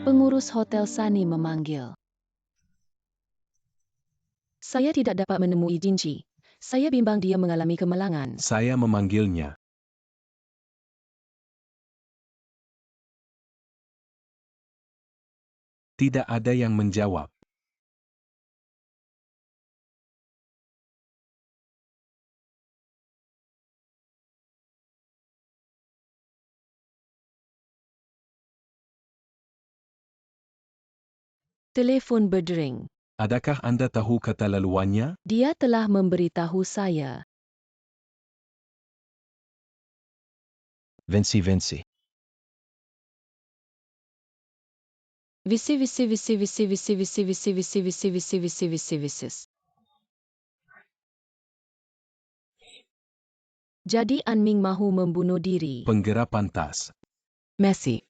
Pengurus Hotel Sani memanggil. Saya tidak dapat menemui Jinji. Saya bimbang dia mengalami kemalangan. Saya memanggilnya. Tidak ada yang menjawab. Telefon berdering. Adakah Anda tahu kata laluannya? Dia telah memberitahu saya. Vinci Vinci. Visi visi visi visi visi visi visi visi visi visi visi visi visis. Jadi Anming mahu membunuh diri. Penggera pantas. Messi.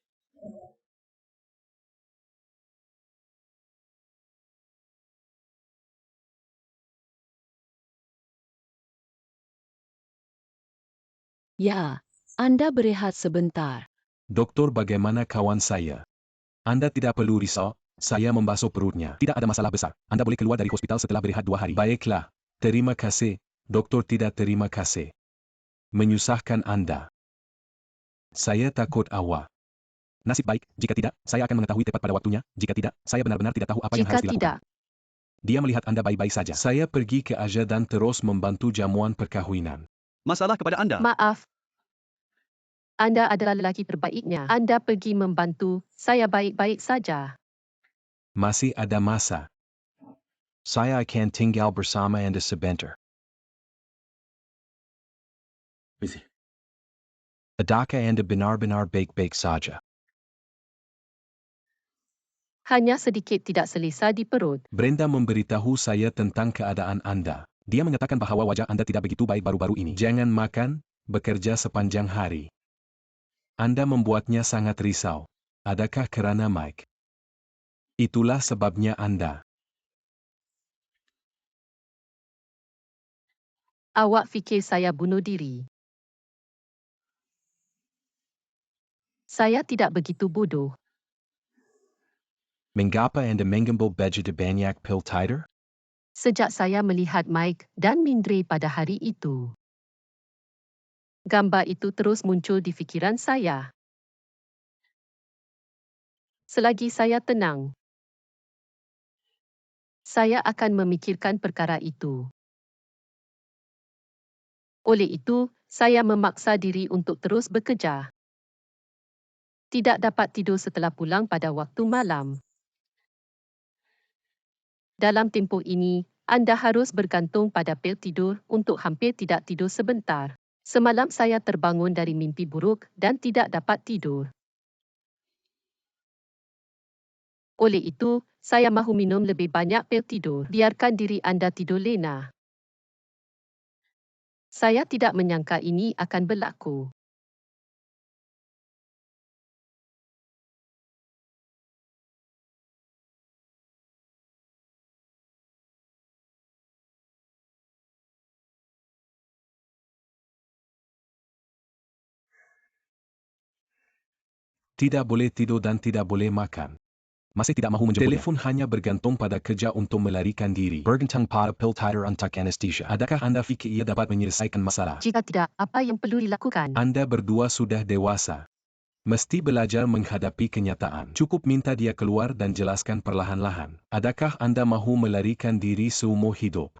Ya, Anda berehat sebentar. Doktor bagaimana kawan saya? Anda tidak perlu risau, saya membasuh perutnya. Tidak ada masalah besar. Anda boleh keluar dari hospital setelah berehat dua hari. Baiklah. Terima kasih, doktor tidak terima kasih. Menyusahkan Anda. Saya takut awak. Nasib baik, jika tidak, saya akan mengetahui tepat pada waktunya. Jika tidak, saya benar-benar tidak tahu apa yang Jika harus dilakukan. tidak, Dia melihat Anda baik-baik saja. Saya pergi ke Aja dan terus membantu jamuan perkahwinan. Masalah kepada anda. Maaf. Anda adalah lelaki terbaiknya. Anda pergi membantu. Saya baik-baik saja. Masih ada masa. Saya akan tinggal bersama Anda sebentar. Misi. Adakah Anda benar-benar baik-baik saja? Hanya sedikit tidak selesa di perut. Brenda memberitahu saya tentang keadaan Anda. Dia menyatakan bahawa wajah Anda tidak begitu baik baru-baru ini. Jangan makan, bekerja sepanjang hari. Anda membuatnya sangat risau. Adakah kerana Mike? Itulah sebabnya Anda. Awak fikir saya bunuh diri. Saya tidak begitu bodoh. Mengapa Anda mengambil begitu banyak pil tider? Sejak saya melihat Mike dan Mindre pada hari itu. Gambar itu terus muncul di fikiran saya. Selagi saya tenang, saya akan memikirkan perkara itu. Oleh itu, saya memaksa diri untuk terus bekerja. Tidak dapat tidur setelah pulang pada waktu malam. Dalam tempoh ini, anda harus bergantung pada pil tidur untuk hampir tidak tidur sebentar. Semalam saya terbangun dari mimpi buruk dan tidak dapat tidur. Oleh itu, saya mahu minum lebih banyak pil tidur. Biarkan diri anda tidur lena. Saya tidak menyangka ini akan berlaku. Tidak boleh tidur dan tidak boleh makan. Masih tidak mahu menjemputnya. Telefon hanya bergantung pada kerja untuk melarikan diri. Bergantung pada pil tider untuk anesthesia. Adakah Anda fikir ia dapat menyelesaikan masalah? Jika tidak, apa yang perlu dilakukan? Anda berdua sudah dewasa. Mesti belajar menghadapi kenyataan. Cukup minta dia keluar dan jelaskan perlahan-lahan. Adakah Anda mahu melarikan diri seumur hidup?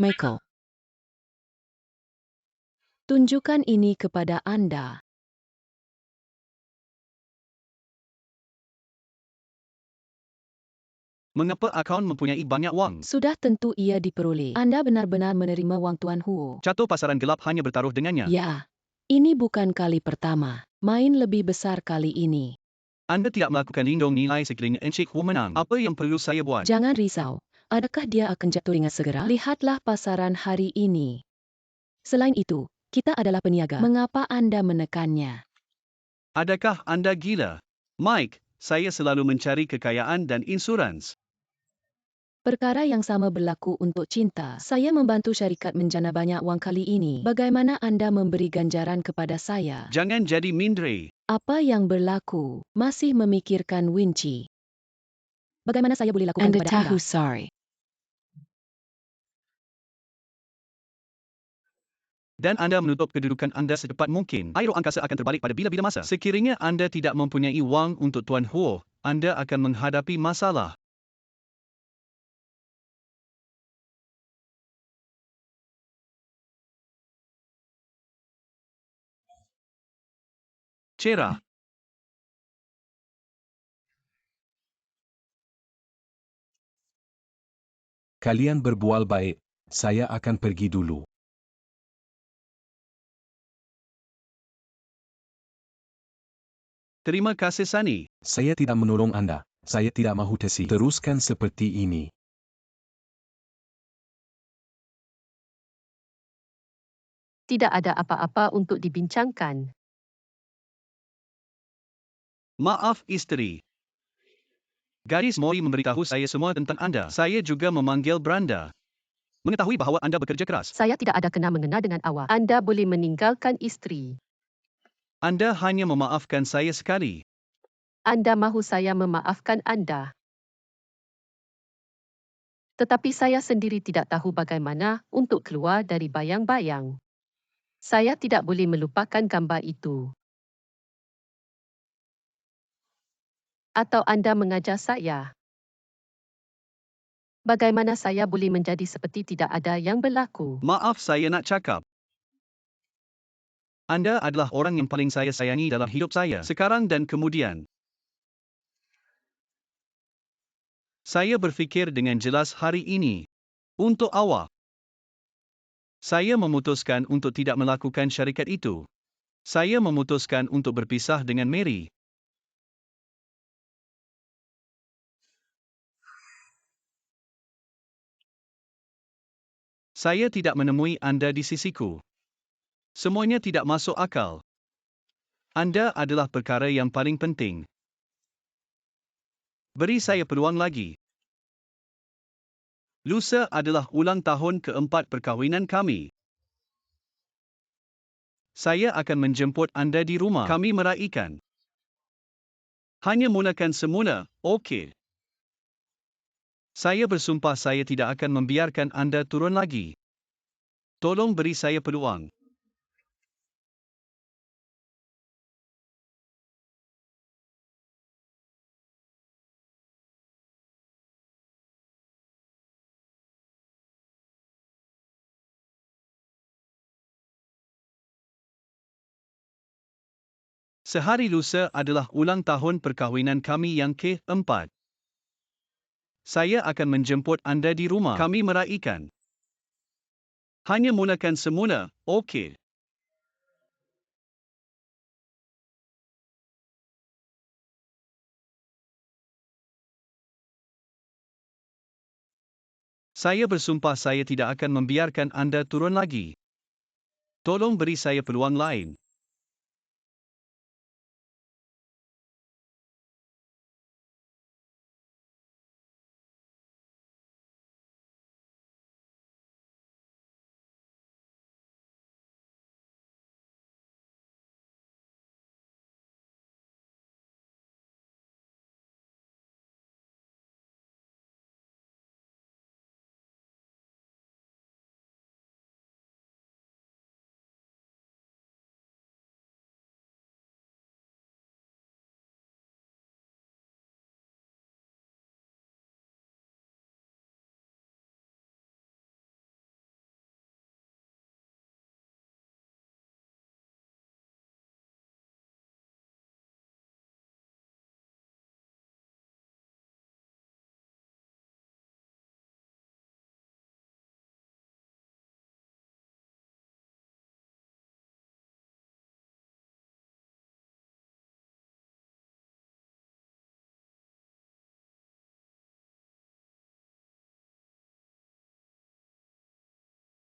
Michael. Tunjukkan ini kepada Anda. Mengapa akaun mempunyai banyak wang? Sudah tentu ia diperoleh. Anda benar-benar menerima wang Tuan Huo. Catur pasaran gelap hanya bertaruh dengannya. Ya, ini bukan kali pertama. Main lebih besar kali ini. Anda tidak melakukan lindung nilai sekiranya Encik Hu menang. Apa yang perlu saya buat? Jangan risau. Adakah dia akan jatuh ringan segera? Lihatlah pasaran hari ini. Selain itu, kita adalah peniaga. Mengapa Anda menekannya? Adakah anda gila? Mike, saya selalu mencari kekayaan dan insurans. Perkara yang sama berlaku untuk cinta. Saya membantu syarikat menjana banyak wang kali ini. Bagaimana Anda memberi ganjaran kepada saya? Jangan jadi mindre. Apa yang berlaku? Masih memikirkan Winci. Bagaimana saya boleh lakukan Anda kepada tahu Anda? sorry. Dan anda menutup kedudukan anda secepat mungkin. Aero angkasa akan terbalik pada bila-bila masa. Sekiranya anda tidak mempunyai wang untuk Tuan Huo, anda akan menghadapi masalah. Cerah. Kalian berbual baik, saya akan pergi dulu. Terima kasih Sani. Saya tidak menolong Anda. Saya tidak mahu tesi. Teruskan seperti ini. Tidak ada apa-apa untuk dibincangkan. Maaf isteri. Gadis Mori memberitahu saya semua tentang anda. Saya juga memanggil Branda. Mengetahui bahawa anda bekerja keras. Saya tidak ada kena mengena dengan awak. Anda boleh meninggalkan isteri. Anda hanya memaafkan saya sekali. Anda mahu saya memaafkan anda. Tetapi saya sendiri tidak tahu bagaimana untuk keluar dari bayang-bayang. Saya tidak boleh melupakan gambar itu. Atau anda mengajar saya. Bagaimana saya boleh menjadi seperti tidak ada yang berlaku? Maaf saya nak cakap. Anda adalah orang yang paling saya sayangi dalam hidup saya, sekarang dan kemudian. Saya berfikir dengan jelas hari ini. Untuk awak. Saya memutuskan untuk tidak melakukan syarikat itu. Saya memutuskan untuk berpisah dengan Mary. Saya tidak menemui anda di sisiku. Semuanya tidak masuk akal. Anda adalah perkara yang paling penting. Beri saya peluang lagi. Lusa adalah ulang tahun keempat perkahwinan kami. Saya akan menjemput anda di rumah. Kami meraihkan. Hanya mulakan semula, okey. Saya bersumpah saya tidak akan membiarkan anda turun lagi. Tolong beri saya peluang. Sehari lusa adalah ulang tahun perkahwinan kami yang keempat. Saya akan menjemput anda di rumah. Kami meraihkan. Hanya mulakan semula, okey. Saya bersumpah saya tidak akan membiarkan anda turun lagi. Tolong beri saya peluang lain.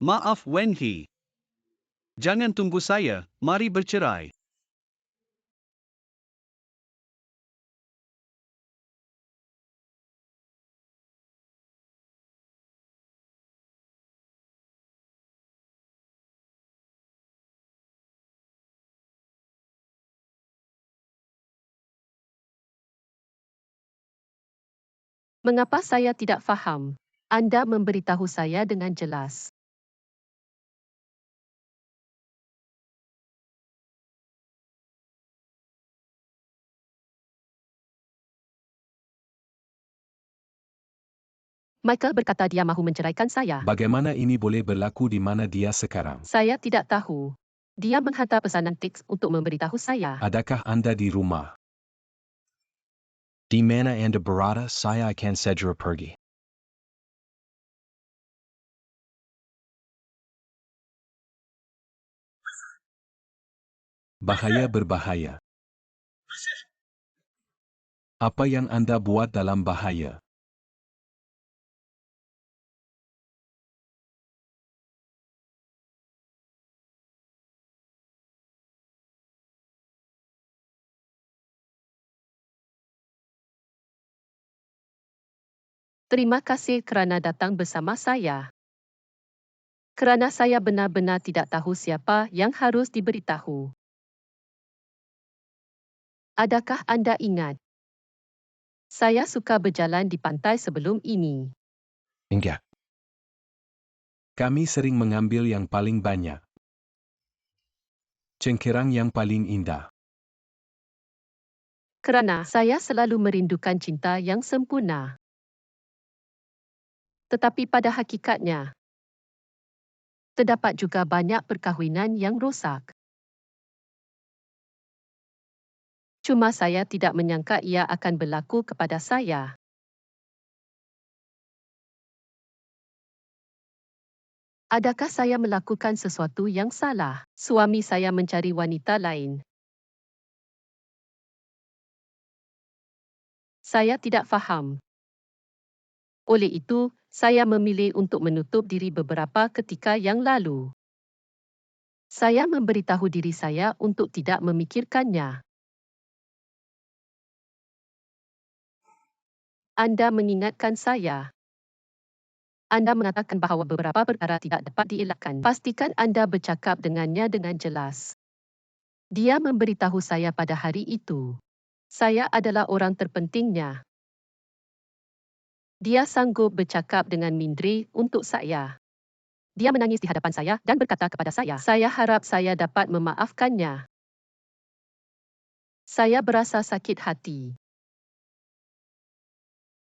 Maaf Wen Hee. Jangan tunggu saya, mari bercerai. Mengapa saya tidak faham? Anda memberitahu saya dengan jelas. Michael berkata dia mahu menceraikan saya. Bagaimana ini boleh berlaku di mana dia sekarang? Saya tidak tahu. Dia menghantar pesanan teks untuk memberitahu saya. Adakah Anda di rumah? Di mana anda berada, saya akan segera pergi. Bahaya berbahaya. Apa yang Anda buat dalam bahaya? Terima kasih kerana datang bersama saya. Kerana saya benar-benar tidak tahu siapa yang harus diberitahu. Adakah anda ingat? Saya suka berjalan di pantai sebelum ini. Enggak. Kami sering mengambil yang paling banyak. Cengkerang yang paling indah. Kerana saya selalu merindukan cinta yang sempurna. Tetapi pada hakikatnya, terdapat juga banyak perkahwinan yang rosak. Cuma saya tidak menyangka ia akan berlaku kepada saya. Adakah saya melakukan sesuatu yang salah? Suami saya mencari wanita lain. Saya tidak faham. Oleh itu, saya memilih untuk menutup diri beberapa ketika yang lalu. Saya memberitahu diri saya untuk tidak memikirkannya. Anda mengingatkan saya. Anda mengatakan bahawa beberapa perkara tidak dapat dielakkan. Pastikan anda bercakap dengannya dengan jelas. Dia memberitahu saya pada hari itu. Saya adalah orang terpentingnya. Dia sanggup bercakap dengan Mindri untuk saya. Dia menangis di hadapan saya dan berkata kepada saya, saya harap saya dapat memaafkannya. Saya berasa sakit hati.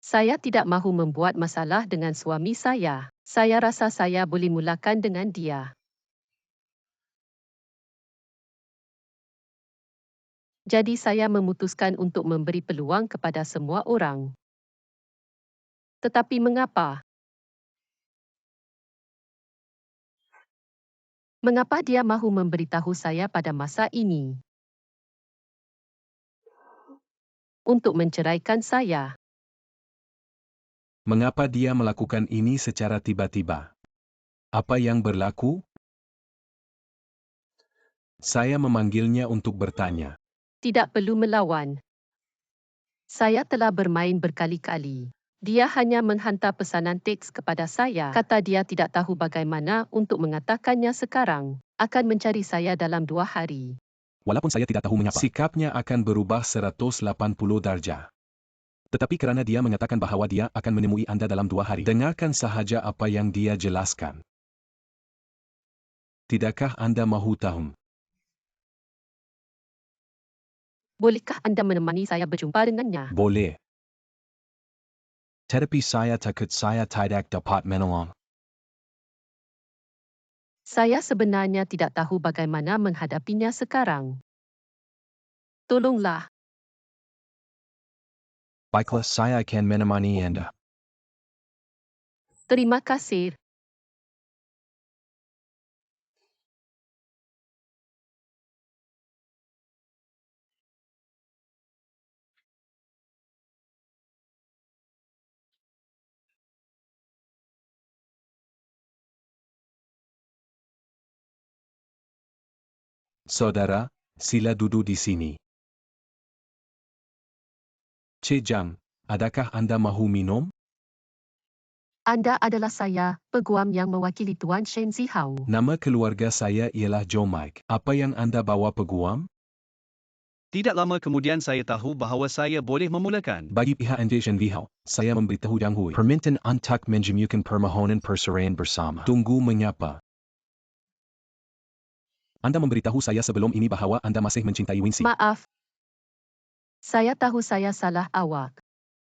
Saya tidak mahu membuat masalah dengan suami saya. Saya rasa saya boleh mulakan dengan dia. Jadi saya memutuskan untuk memberi peluang kepada semua orang. Tetapi mengapa? Mengapa dia mahu memberitahu saya pada masa ini? Untuk menceraikan saya. Mengapa dia melakukan ini secara tiba-tiba? Apa yang berlaku? Saya memanggilnya untuk bertanya. Tidak perlu melawan. Saya telah bermain berkali-kali. Dia hanya menghantar pesanan teks kepada saya. Kata dia tidak tahu bagaimana untuk mengatakannya sekarang. Akan mencari saya dalam dua hari. Walaupun saya tidak tahu mengapa. Sikapnya akan berubah 180 darjah. Tetapi kerana dia mengatakan bahawa dia akan menemui anda dalam dua hari. Dengarkan sahaja apa yang dia jelaskan. Tidakkah anda mahu tahu? Bolehkah anda menemani saya berjumpa dengannya? Boleh. Tetapi saya takut saya tidak dapat menolong. Saya sebenarnya tidak tahu bagaimana menghadapinya sekarang. Tolonglah. Baiklah saya akan menemani anda. Terima kasih. Saudara, sila duduk di sini. Cik Jang, adakah anda mahu minum? Anda adalah saya, peguam yang mewakili Tuan Shen Zihao. Nama keluarga saya ialah Joe Mike. Apa yang anda bawa peguam? Tidak lama kemudian saya tahu bahawa saya boleh memulakan. Bagi pihak Anjation Vihau, saya memberitahu Jang Hui. Permintaan untuk menjemukan permohonan perserahan bersama. Tunggu menyapa. Anda memberitahu saya sebelum ini bahawa anda masih mencintai Wincy. Maaf. Saya tahu saya salah awak.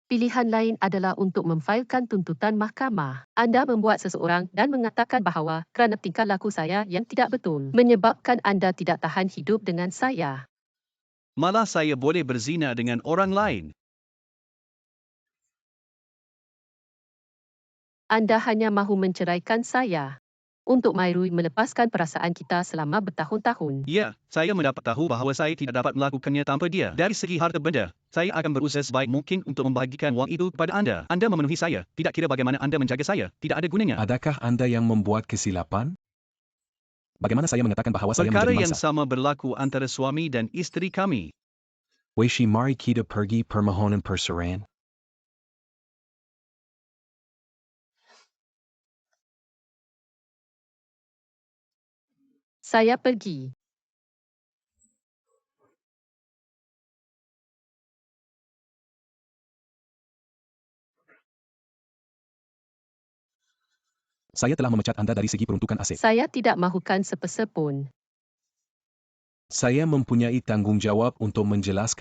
Pilihan lain adalah untuk memfailkan tuntutan mahkamah. Anda membuat seseorang dan mengatakan bahawa kerana tingkah laku saya yang tidak betul menyebabkan anda tidak tahan hidup dengan saya. Malah saya boleh berzina dengan orang lain. Anda hanya mahu menceraikan saya. Untuk Mairui melepaskan perasaan kita selama bertahun-tahun. Ya, saya mendapat tahu bahawa saya tidak dapat melakukannya tanpa dia. Dari segi harta benda, saya akan berusaha sebaik mungkin untuk membahagikan wang itu kepada anda. Anda memenuhi saya, tidak kira bagaimana anda menjaga saya, tidak ada gunanya. Adakah anda yang membuat kesilapan? Bagaimana saya mengatakan bahawa saya Perkara menjadi yang mangsa? sama berlaku antara suami dan isteri kami. Weishi mari kita pergi permohonan perserahan. Saya pergi. Saya telah memecat anda dari segi peruntukan aset. Saya tidak mahukan sepesa pun. Saya mempunyai tanggungjawab untuk menjelaskan